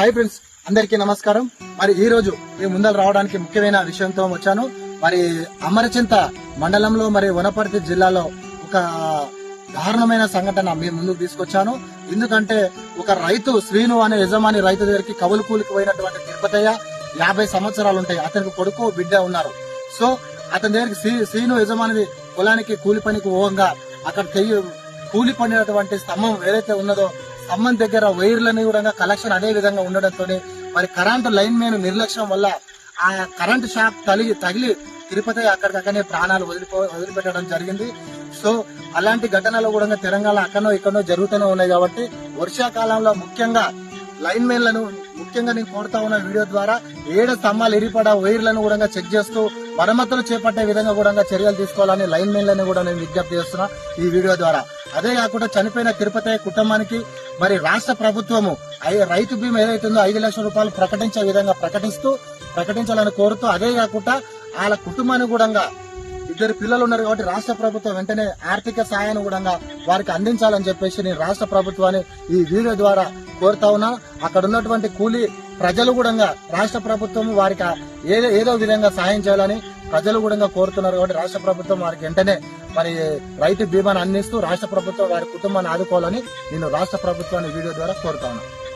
Hi friends అందరికీ నమస్కారం. మరి ఈ రోజు మీ ముందర రావడానికి ముఖ్యమైన విషయంతో వచ్చాను. మరి అమరచింత మండలంలో మరి వనపర్తి జిల్లాలో ఒక దారుణమైన సంఘటన మీ ముందుకు తీసుకొచ్చాను. ఎందుకంటే ఒక రైతు శ్రీను అనే యజమాని రైతు దగ్గరికి కవులు కూలికి పోయినటువంటి తిరుపతయ్య యాభై సంవత్సరాలు ఉంటాయి. అతనికి కొడుకు బిడ్డ ఉన్నారు. సో అతని దగ్గరికి శ్రీ- శ్రీను యజమాని పొలానికి కూలి పనికి పోవంగా అక్కడ కూలి పడినటువంటి స్తంభం ఏదైతే ఉన్నదో ఖమ్మం దగ్గర వైర్లని కూడా కలెక్షన్ అదే విధంగా ఉండడంతో మరి కరెంటు లైన్ మీద నిర్లక్ష్యం వల్ల ఆ కరెంటు షాక్ తగిలి తగిలి తిరుపతి అక్కడికక్కడనే ప్రాణాలు వదిలిపో వదిలిపెట్టడం జరిగింది. సో అలాంటి ఘటనలు కూడా తెలంగాణ అక్కడో ఇక్కడో జరుగుతూనే ఉన్నాయి కాబట్టి వర్షాకాలంలో ముఖ్యంగా లైన్ మెన్లను ముఖ్యంగా నేను కోరుతా ఉన్న వీడియో ద్వారా ఏడు స్తంభాలు ఇరిపడ వైర్లను కూడా చెక్ చేస్తూ మరమ్మతులు చేపట్టే విధంగా కూడా చర్యలు తీసుకోవాలని లైన్ మెన్లను కూడా నేను విజ్ఞప్తి చేస్తున్నా ఈ వీడియో ద్వారా. అదే కాకుండా చనిపోయిన తిరుపతి కుటుంబానికి మరి రాష్ట్ర ప్రభుత్వము రైతు బీమా ఏదైతుందో ఐదు లక్షల రూపాయలు ప్రకటించే విధంగా ప్రకటిస్తూ ప్రకటించాలని కోరుతూ అదే కాకుండా వాళ్ళ కుటుంబాన్ని కూడా ఇద్దరు పిల్లలు ఉన్నారు కాబట్టి రాష్ట్ర ప్రభుత్వం వెంటనే ఆర్థిక సాయాన్ని కూడా వారికి అందించాలని చెప్పేసి నేను రాష్ట్ర ప్రభుత్వాన్ని ఈ వీడియో ద్వారా కోరుతా ఉన్నా. అక్కడ ఉన్నటువంటి కూలీ ప్రజలు కూడా రాష్ట్ర ప్రభుత్వం వారికి ఏదో ఏదో విధంగా సాయం చేయాలని ప్రజలు కూడా కోరుతున్నారు కాబట్టి రాష్ట్ర ప్రభుత్వం వారికి వెంటనే మరి రైతు బీమాను అందిస్తూ రాష్ట్ర ప్రభుత్వం వారి కుటుంబాన్ని ఆదుకోవాలని నేను రాష్ట్ర ప్రభుత్వాన్ని వీడియో ద్వారా కోరుతా ఉన్నాను